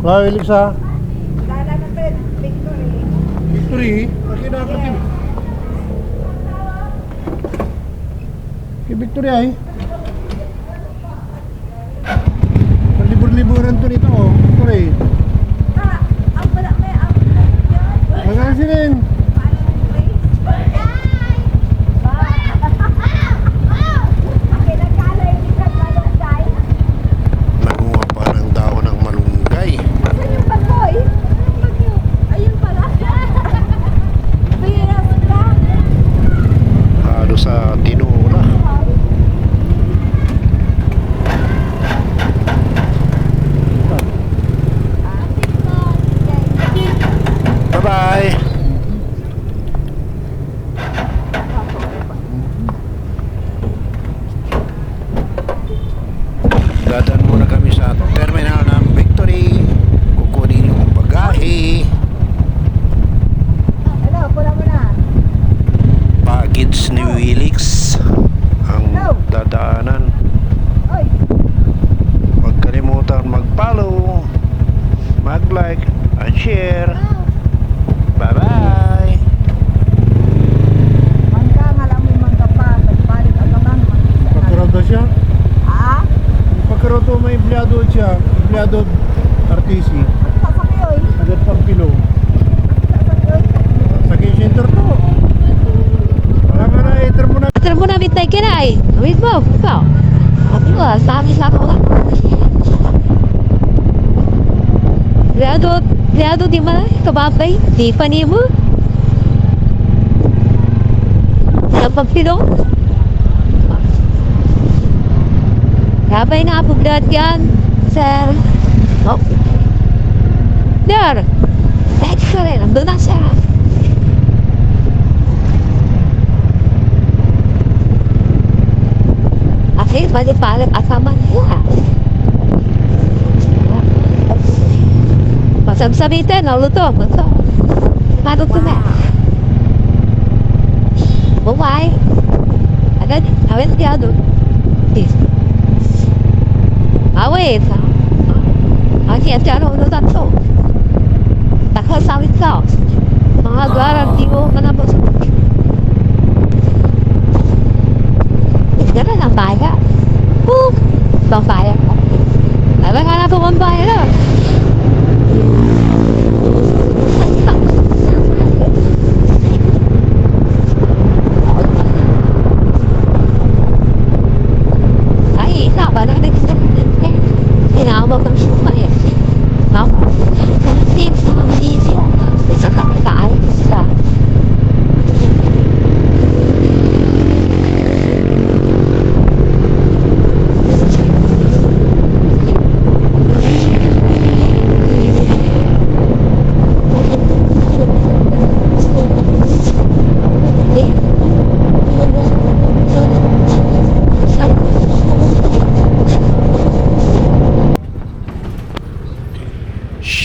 Dahil sa Dala na pa victory. Victory, kasi nakakatim. Kay Victory ay. Libur-liburan to nito, oh. Victory. Ah, ang wala may ang Hanggang sinin. Nanguha pa ng daon ng malunggay. Saan yung pagboy? Ayun pala. Bihira mo na. Halo sa tinula. Bye-bye. Dadaan muna kami sa terminal ng Victory. Kukunin yung bagahe. Ano, pula mo na. Package ni Willix ang dadaanan. Oy, Huwag kalimutan mag-follow, mag-like, and share. Bye-bye! mangga nga lang mo mangga pa. Pagbalik ang kabang mangga. Pagkaroon siya? Ah, Pagkaroon empleyado siya, empleyado RTC, agad pang. Sasakyoy. Sa game center to. Wala ka na, iter mo na. Ater mo na bitay ka na eh. Wait mo, ikaw. Ako ba, sabi sa ako lang. Liado, liado di man ay, kababay. Di pa ni mo. Ang pagpilo. Kabay na blood yan, sir. Oh. There. Rin. Nandun na, sir. Akhir balik balik asama niya. Masam sabihin, naluto, maso. Paano to na? Bumay. Agad, awet dia doon. Is. que este ahora uno tanto la cosa del caos más ah. garantivo van a sampai es que la vaya uh,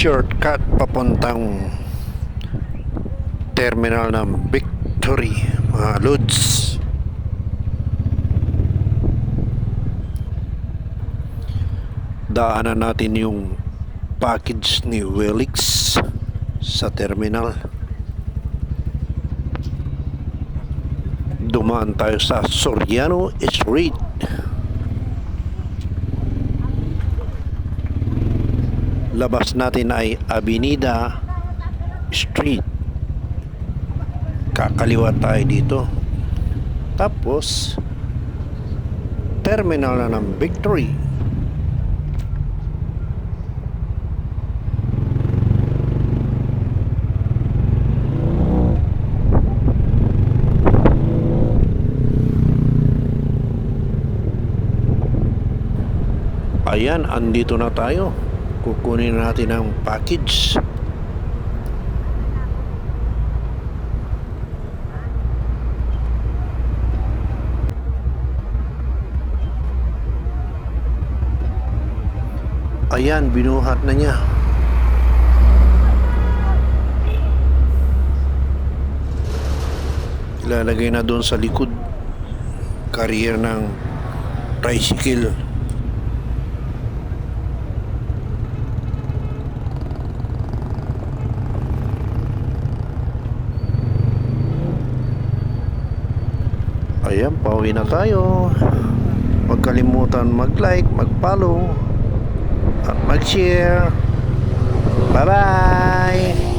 Shortcut papuntang terminal ng Victory, mga loads. Daanan natin yung package ni Willix sa terminal. Dumaan tayo sa Soriano Street. Labas natin ay Avenida Street. Kakaliwa tayo dito. Tapos, terminal na ng Victory. Ayan, andito na tayo. Kukunin natin ang package. Ayan, binuhat na niya. Ilalagay na doon sa likod. Carrier ng tricycle. Ayan, pauwi na tayo. Huwag kalimutan mag-like, mag-follow, at mag-share. Bye-bye!